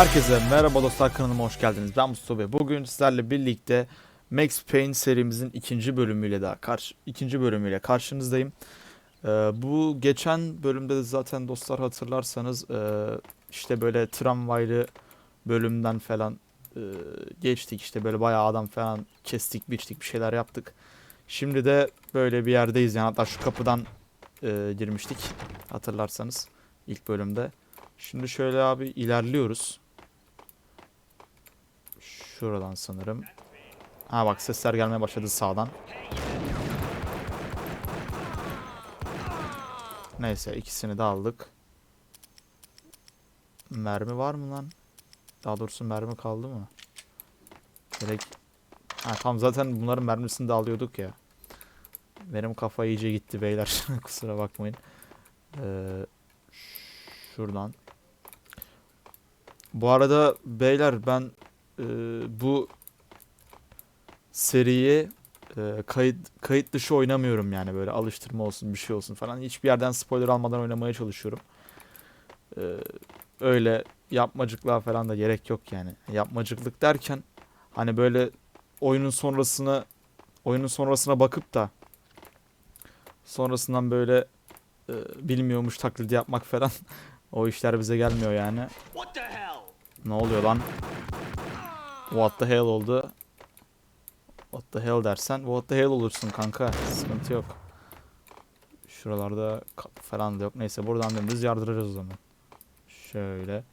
Herkese merhaba dostlar kanalıma hoş geldiniz. Ben Mustafa ve bugün sizlerle birlikte Max Payne serimizin ikinci bölümüyle daha karşı ikinci bölümüyle karşınızdayım. Ee, bu geçen bölümde de zaten dostlar hatırlarsanız e, işte böyle tramvaylı bölümden falan e, geçtik işte böyle bayağı adam falan kestik biçtik bir şeyler yaptık. Şimdi de böyle bir yerdeyiz yani hatta şu kapıdan e, girmiştik hatırlarsanız ilk bölümde. Şimdi şöyle abi ilerliyoruz. Şuradan sanırım. Ha bak sesler gelmeye başladı sağdan. Neyse ikisini de aldık. Mermi var mı lan? Daha doğrusu mermi kaldı mı? Direkt... Ha tam zaten bunların mermisini de alıyorduk ya. Benim kafa iyice gitti beyler. Kusura bakmayın. Ee, şuradan. Bu arada beyler ben e, bu seriyi e, kayıt kayıt dışı oynamıyorum yani böyle alıştırma olsun bir şey olsun falan. Hiçbir yerden spoiler almadan oynamaya çalışıyorum. E, öyle yapmacıklığa falan da gerek yok yani. Yapmacıklık derken hani böyle oyunun sonrasını oyunun sonrasına bakıp da sonrasından böyle e, bilmiyormuş taklidi yapmak falan o işler bize gelmiyor yani. Ne oluyor lan? What the hell oldu? What the hell dersen what the hell olursun kanka. Sıkıntı yok. Şuralarda falan da yok. Neyse buradan dümdüz yardıracağız o zaman. Şöyle.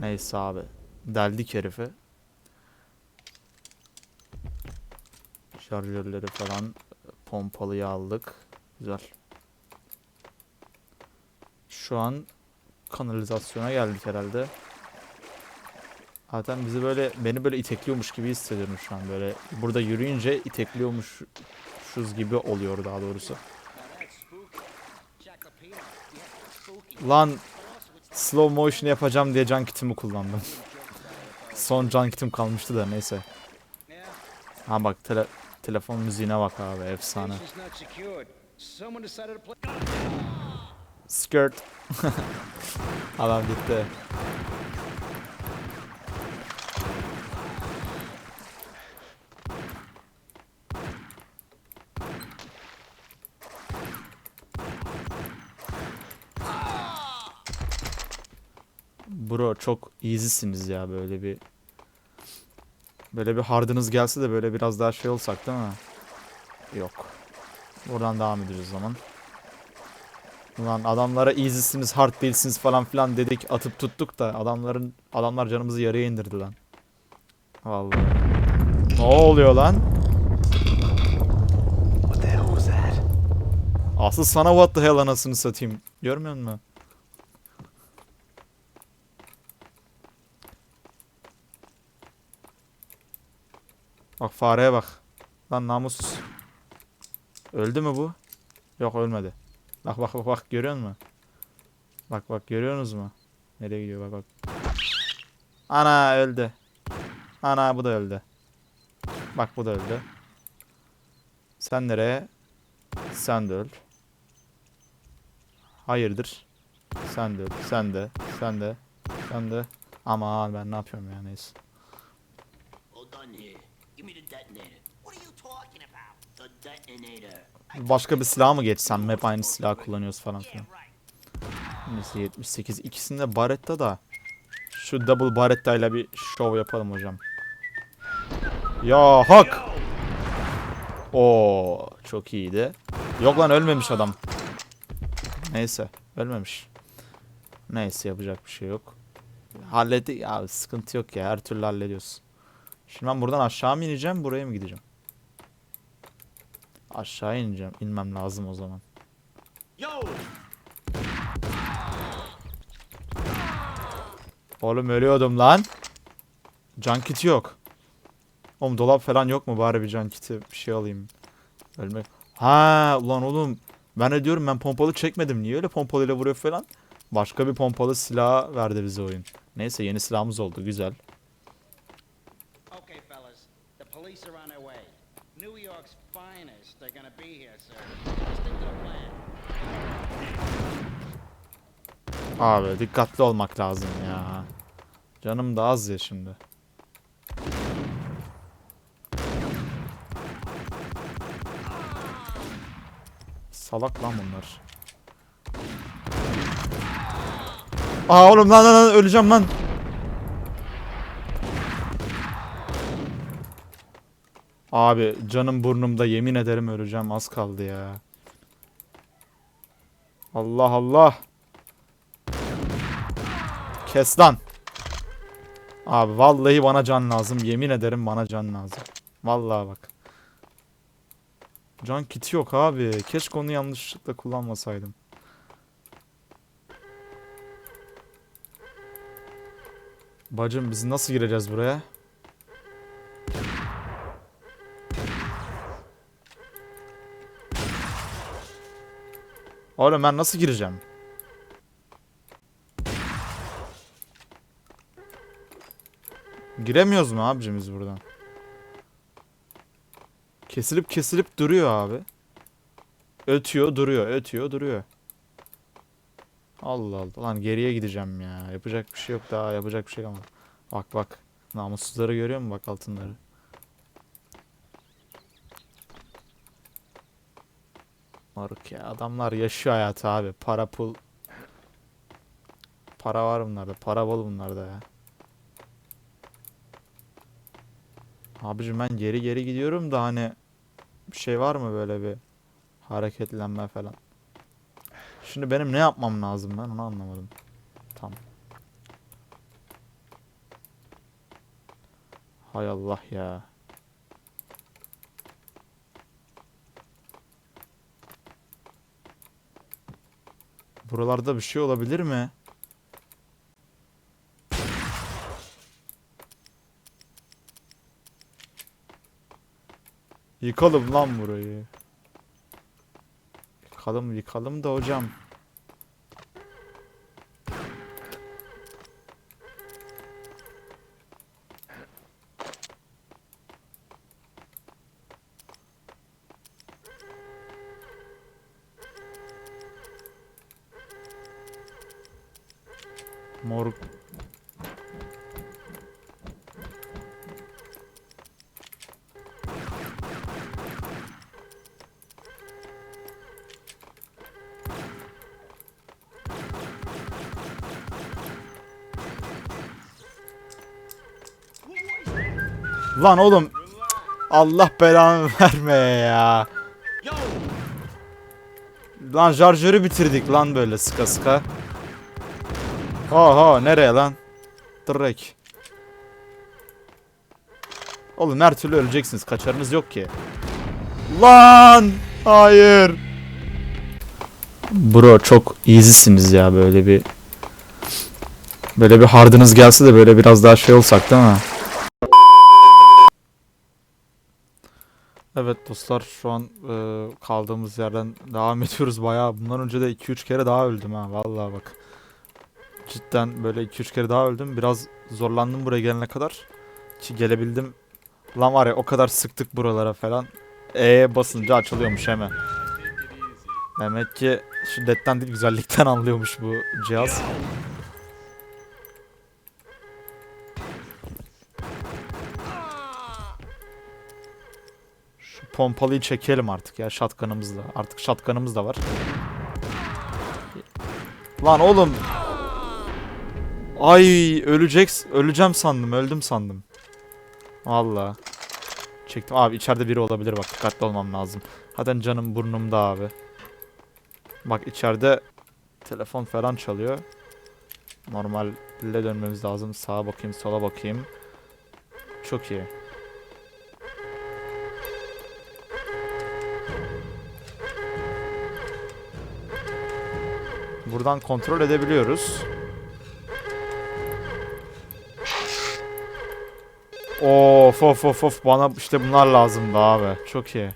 Neyse abi. Deldik herifi. Şarjörleri falan pompalıyı aldık. Güzel. Şu an kanalizasyona geldik herhalde. Zaten bizi böyle beni böyle itekliyormuş gibi hissediyorum şu an böyle. Burada yürüyünce itekliyormuşuz gibi oluyor daha doğrusu. Lan slow motion yapacağım diye can kitimi kullandım. Son can kitim kalmıştı da neyse. Ha bak tele telefon müziğine bak abi efsane. Skirt. Adam gitti. Bro çok easy'siniz ya böyle bir böyle bir hardınız gelse de böyle biraz daha şey olsak değil mi? Yok. Buradan devam edeceğiz o zaman. Ulan adamlara easy'siniz, hard değilsiniz falan filan dedik atıp tuttuk da adamların adamlar canımızı yarıya indirdi lan. Vallahi. Ne oluyor lan? Asıl sana what the hell anasını satayım. Görmüyor musun? Bak fareye bak. Lan namussuz. Öldü mü bu? Yok ölmedi. Bak bak bak bak görüyor musun? Bak bak görüyorsunuz mu? Nereye gidiyor bak bak. Ana öldü. Ana bu da öldü. Bak bu da öldü. Sen nereye? Sen de öl. Hayırdır? Sen de öl. Sen de. Sen de. Sen de. Aman ben ne yapıyorum ya neyse. Give me the detonator. What are you talking about? The detonator. Başka bir silah mı geçsem? Hep aynı silah kullanıyoruz falan filan. Neyse 78. İkisinde Baretta da. Şu double Baretta ile bir show yapalım hocam. Ya hak. Oo çok iyiydi. Yok lan ölmemiş adam. Neyse ölmemiş. Neyse yapacak bir şey yok. Halletti ya sıkıntı yok ya her türlü hallediyoruz. Şimdi ben buradan aşağı mı ineceğim buraya mı gideceğim? Aşağı ineceğim. İnmem lazım o zaman. Oğlum ölüyordum lan. Can kiti yok. Oğlum dolap falan yok mu? Bari bir can kiti bir şey alayım. Ölmek. Ha ulan oğlum. Ben de diyorum ben pompalı çekmedim. Niye öyle pompalıyla vuruyor falan? Başka bir pompalı silah verdi bize oyun. Neyse yeni silahımız oldu. Güzel. Okay, fellas. The police are on their way. New York's finest are gonna be here, sir. Stick to the plan. Abi dikkatli olmak lazım ya. Canım da az ya şimdi. Salak lan bunlar. Aa oğlum lan lan lan öleceğim lan. Abi canım burnumda yemin ederim öleceğim az kaldı ya. Allah Allah. Kes lan. Abi vallahi bana can lazım. Yemin ederim bana can lazım. Vallahi bak. Can kiti yok abi. Keşke onu yanlışlıkla kullanmasaydım. Bacım biz nasıl gireceğiz buraya? Oğlum ben nasıl gireceğim? Giremiyoruz mu abicim biz buradan? Kesilip kesilip duruyor abi. Ötüyor duruyor, ötüyor duruyor. Allah Allah. Lan geriye gideceğim ya. Yapacak bir şey yok daha. Yapacak bir şey kalmadı. Bak bak. Namussuzları görüyor musun bak altınları? Maruk ya. Adamlar yaşıyor hayatı abi. Para pul. Para var bunlarda. Para bol bunlarda ya. Abicim ben geri geri gidiyorum da hani bir şey var mı böyle bir hareketlenme falan. Şimdi benim ne yapmam lazım ben onu anlamadım. Tamam. Hay Allah ya. Buralarda bir şey olabilir mi? Yıkalım lan burayı. Yıkalım yıkalım da hocam. Lan oğlum. Allah belanı vermeye ya. Lan şarjörü bitirdik lan böyle sıka sıka. Oha nereye lan? Direkt. Oğlum her türlü öleceksiniz. Kaçarınız yok ki. Lan! Hayır. Bro çok easy'siniz ya böyle bir böyle bir hardınız gelse de böyle biraz daha şey olsak değil mi? Evet dostlar şu an e, kaldığımız yerden devam ediyoruz bayağı. Bundan önce de 2-3 kere daha öldüm ha vallahi bak. Cidden böyle 2-3 kere daha öldüm. Biraz zorlandım buraya gelene kadar. Ki gelebildim. Lan var ya o kadar sıktık buralara falan. E basınca açılıyormuş hemen. Demek ki şiddetten değil güzellikten anlıyormuş bu cihaz. Pompalıyı çekelim artık ya şatkanımızla. Artık şatkanımız da var. Lan oğlum. Ay ölecek öleceğim sandım öldüm sandım. Valla. Çektim abi içeride biri olabilir bak dikkatli olmam lazım. Zaten canım burnumda abi. Bak içeride telefon falan çalıyor. Normalde dönmemiz lazım. Sağa bakayım sola bakayım. Çok iyi. Buradan kontrol edebiliyoruz. Of of of of bana işte bunlar lazımdı abi. Çok iyi.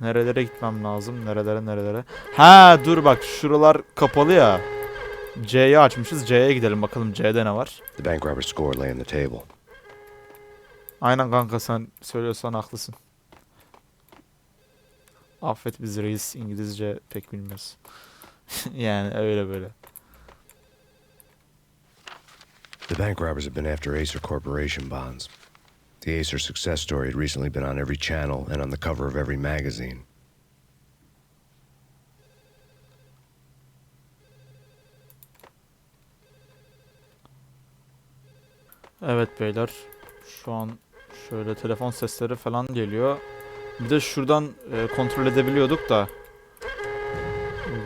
Nerelere gitmem lazım? Nerelere nerelere? Ha dur bak şuralar kapalı ya. C'yi açmışız. C'ye gidelim bakalım C'de ne var. The bank robber's score lay on the table. Aynen kanka sen söylüyorsan haklısın. Affet bizi reis İngilizce pek bilmiyoruz. yani öyle böyle. The bank robbers have been after Acer Corporation bonds. The Acer success story had recently been on every channel and on the cover of every magazine. Evet beyler. Şu an şöyle telefon sesleri falan geliyor. Bir de şuradan e, kontrol edebiliyorduk da.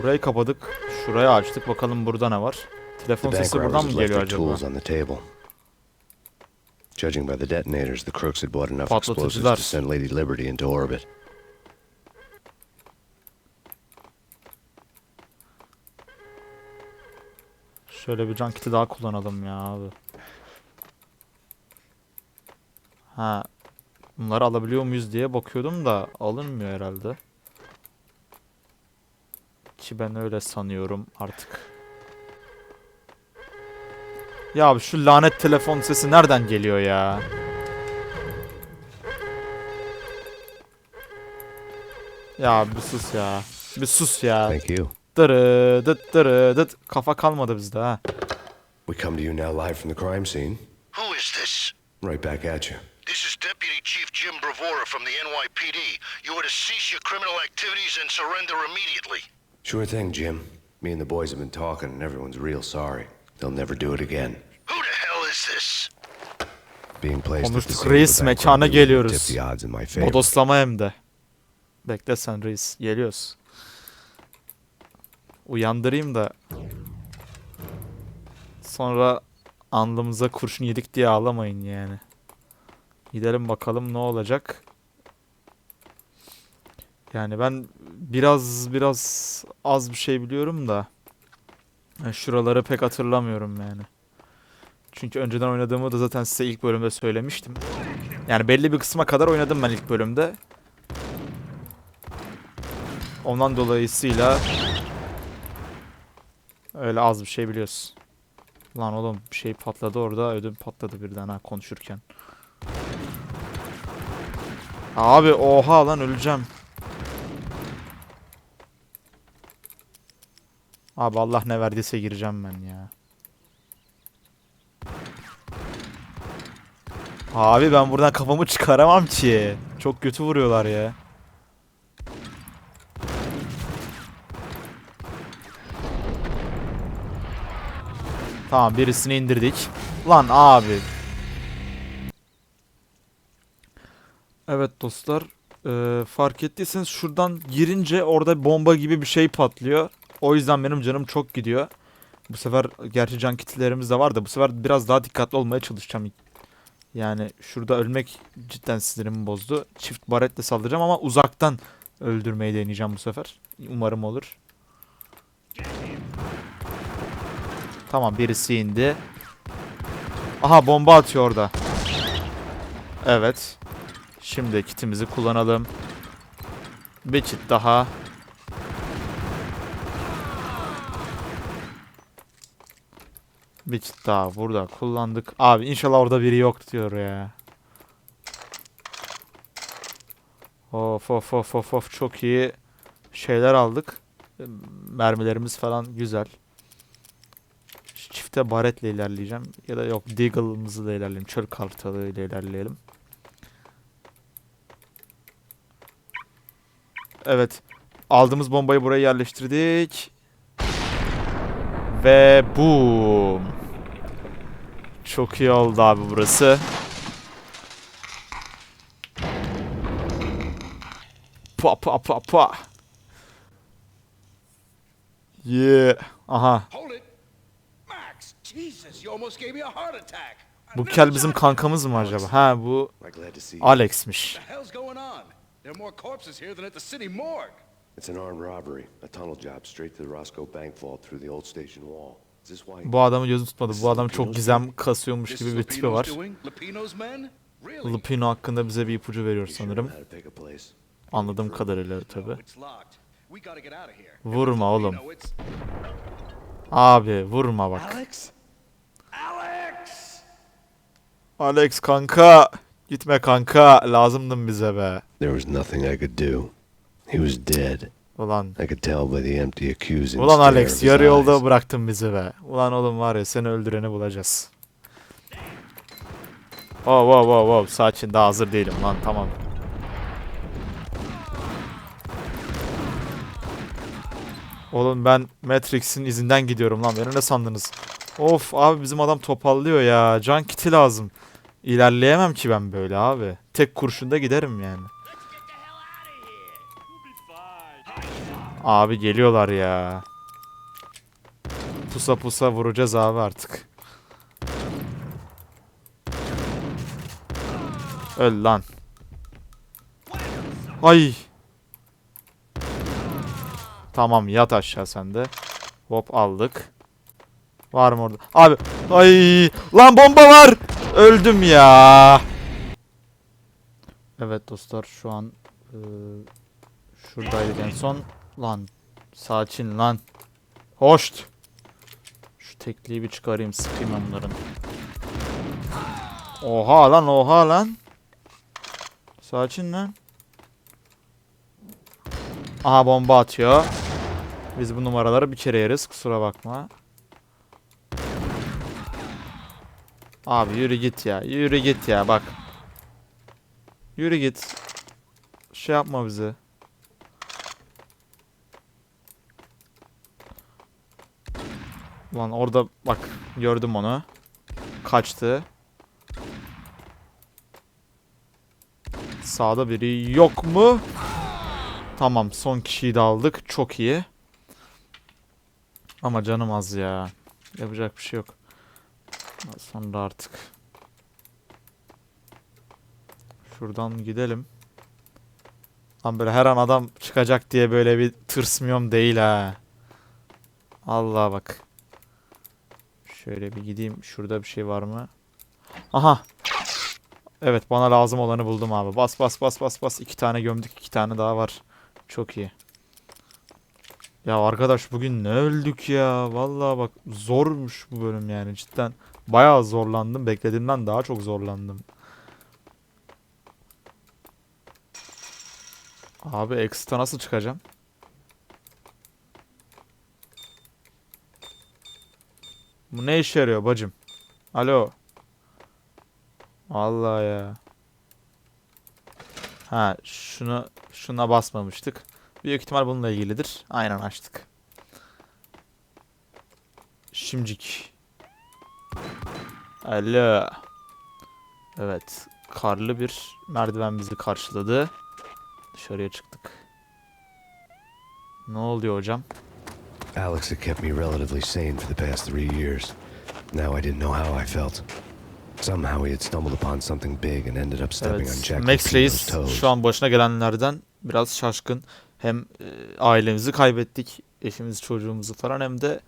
Burayı kapadık. Şurayı açtık. Bakalım burada ne var. Telefon sesi buradan mı geliyor acaba? Judging by the detonators, the crooks had bought enough explosives to send Lady Liberty into orbit. Şöyle bir can kiti daha kullanalım ya abi. Ha. Bunları alabiliyor muyuz diye bakıyordum da alınmıyor herhalde. Ki ben öyle sanıyorum artık. Ya abi şu lanet telefon sesi nereden geliyor ya? Ya bir sus ya. Bir sus ya. Thank you. Dırı dıt dırı dıt. Kafa kalmadı bizde ha. We come to you now live from the crime scene. Who is this? Right back at you. This is Deputy Chief Jim Bravura from the NYPD. You are to cease your criminal activities and surrender immediately. Sure thing, Jim. Me and the boys have been talking, and everyone's real sorry. They'll never do it again. Who the hell is this? Being placed at the Konuştuk reis, mekana geliyoruz. the odds in my favor. Bodoslama hem de. Bekle sen reis. Geliyoruz. Uyandırayım da. Sonra alnımıza kurşun yedik diye ağlamayın yani. Gidelim bakalım ne olacak. Yani ben biraz biraz az bir şey biliyorum da. yani Şuraları pek hatırlamıyorum yani. Çünkü önceden oynadığımı da zaten size ilk bölümde söylemiştim. Yani belli bir kısma kadar oynadım ben ilk bölümde. Ondan dolayısıyla öyle az bir şey biliyoruz. Lan oğlum bir şey patladı orada ödüm patladı birden ha konuşurken. Abi oha lan öleceğim. Abi Allah ne verdiyse gireceğim ben ya. Abi ben buradan kafamı çıkaramam ki. Çok kötü vuruyorlar ya. Tamam birisini indirdik. Lan abi. Evet dostlar. eee, fark ettiyseniz şuradan girince orada bomba gibi bir şey patlıyor. O yüzden benim canım çok gidiyor. Bu sefer gerçi can kitlerimiz de var da bu sefer biraz daha dikkatli olmaya çalışacağım. Yani şurada ölmek cidden sinirimi bozdu. Çift baretle saldıracağım ama uzaktan öldürmeyi deneyeceğim bu sefer. Umarım olur. Tamam birisi indi. Aha bomba atıyor orada. Evet. Şimdi kitimizi kullanalım. Bir çit daha. Bir çit daha burada kullandık. Abi inşallah orada biri yok diyor ya. Of of of of of çok iyi şeyler aldık. Mermilerimiz falan güzel. Çifte baretle ilerleyeceğim. Ya da yok Deagle'ımızı da ilerleyelim. Çöl kartalı ile ilerleyelim. Evet. Aldığımız bombayı buraya yerleştirdik. Ve boom. Çok iyi oldu abi burası. Pa pa pa pa. Yeah. Aha. Hold it! Max! Jesus, you almost gave me a heart attack! Bu kel bizim kankamız mı acaba? Ha bu. Alex'miş. What the hell's going on? There are more corpses here than at the city morgue. It's an armed robbery. A tunnel job straight to the Roscoe Bank vault through the old station wall. Bu adamı gözü tutmadı. Bu adam çok gizem kasıyormuş gibi bir tipi var. Lupino hakkında bize bir ipucu veriyor sanırım. Anladığım kadarıyla tabi. Vurma oğlum. Abi vurma bak. Alex kanka. Gitme kanka. Lazımdın bize be. There was nothing I could do. He was dead. Ulan. I could tell by the empty accusing Ulan Alex yarı yolda bıraktın bizi be. Ulan oğlum var ya seni öldüreni bulacağız. Wow wow wow wow sakin daha hazır değilim lan tamam. Oğlum ben Matrix'in izinden gidiyorum lan beni ne sandınız? Of abi bizim adam topallıyor ya can kiti lazım. İlerleyemem ki ben böyle abi. Tek kurşunda giderim yani. Abi geliyorlar ya. Pusa pusa vuracağız abi artık. Öl lan. Ay. Tamam yat aşağı sen de. Hop aldık. Var mı orada? Abi. Ay. Lan bomba var. Öldüm ya. Evet dostlar şu an eee, şuradaydık en son. Lan. Sakin lan. Hoşt. Şu tekliği bir çıkarayım sıkayım ben bunların. Oha lan oha lan. Sakin lan. Aha bomba atıyor. Biz bu numaraları bir kere yeriz kusura bakma. Abi yürü git ya. Yürü git ya bak. Yürü git. Şey yapma bize. Lan orada bak gördüm onu. Kaçtı. Sağda biri yok mu? Tamam son kişiyi de aldık. Çok iyi. Ama canım az ya. Yapacak bir şey yok. Sonra artık. Şuradan gidelim. Lan böyle her an adam çıkacak diye böyle bir tırsmıyorum değil ha. Allah bak. Şöyle bir gideyim. Şurada bir şey var mı? Aha. Evet bana lazım olanı buldum abi. Bas bas bas bas bas. İki tane gömdük. iki tane daha var. Çok iyi. Ya arkadaş bugün ne öldük ya. Vallahi bak zormuş bu bölüm yani cidden. Bayağı zorlandım. Beklediğimden daha çok zorlandım. Abi Exit'a nasıl çıkacağım? Bu ne işe yarıyor bacım? Alo. Vallahi ya. Ha şunu şuna basmamıştık. Büyük ihtimal bununla ilgilidir. Aynen açtık. Şimcik. Alo. Evet. Karlı bir merdiven bizi karşıladı. Dışarıya çıktık. Ne oluyor hocam? Alex had kept me relatively sane for the past three years. Now I didn't know how I felt. Somehow he had stumbled upon something big and ended up stepping on Evet. Jack Max Lupino's Reis toes. şu an başına gelenlerden biraz şaşkın. Hem e, ailemizi kaybettik, eşimizi, çocuğumuzu falan hem de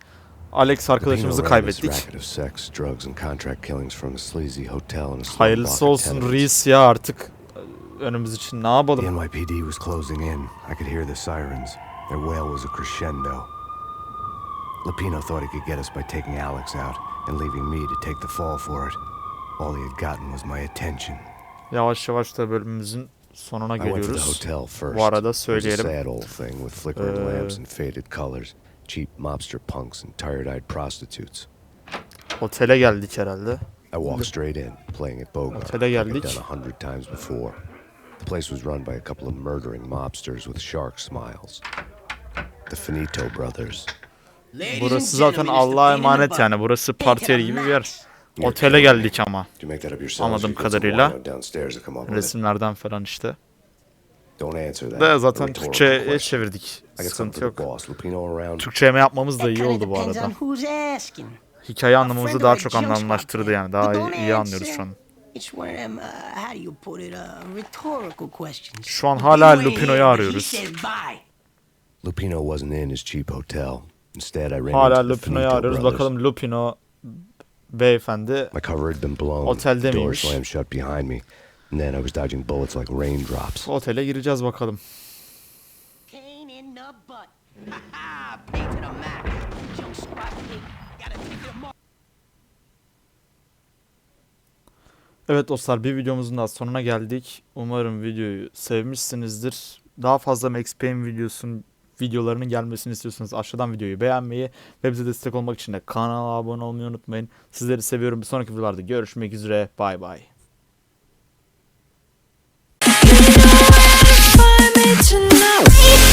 Alex arkadaşımızı Lupino ran this kaybettik. racket of sex, drugs, and contract killings from a sleazy hotel in a Hayırlısı block of olsun tenements. Reis ya artık e, önümüz için ne The yapalım? NYPD was closing in. I could hear the sirens. Their wail was a crescendo. Lupino thought he could get us by taking Alex out and leaving me to take the fall for it. All he had gotten was my attention. Yavaş yavaş da bölümümüzün sonuna I went to the geliyoruz. hotel first. Bu arada It was a söyleyelim. sad old thing with flickering Ee, lamps and faded colors, cheap mobster punks and tired-eyed prostitutes. Otele geldik herhalde. I walked straight in, playing it boga, Otele geldik. done a hundred times before. The place was run by a couple of murdering mobsters with shark smiles. The Finito brothers. Burası zaten Allah'a emanet yani. Burası parti yeri gibi bir yer. Otele geldik ama. Anladığım kadarıyla. Resimlerden falan işte. De zaten Türkçe'ye çevirdik. Sıkıntı yok. Türkçe'ye yapmamız da iyi oldu bu arada. Hikaye anlamamızı daha çok anlamlaştırdı yani. Daha don't iyi anlıyoruz şu an. Uh, uh. Şu an hala Lupino'yu arıyoruz. Lupino wasn't in his cheap hotel. Instead, I ran Hala Lupino'yu arıyoruz. brothers. Bakalım Lupino beyefendi My cover had been blown. Otelde the door miymiş? slammed shut behind me. And then I was dodging bullets like raindrops. otele gireceğiz bakalım. Evet dostlar bir videomuzun daha sonuna geldik. Umarım videoyu sevmişsinizdir. Daha fazla Max Payne videosun videolarının gelmesini istiyorsanız aşağıdan videoyu beğenmeyi ve bize destek olmak için de kanala abone olmayı unutmayın. Sizleri seviyorum. Bir sonraki videolarda görüşmek üzere. Bay bay. tonight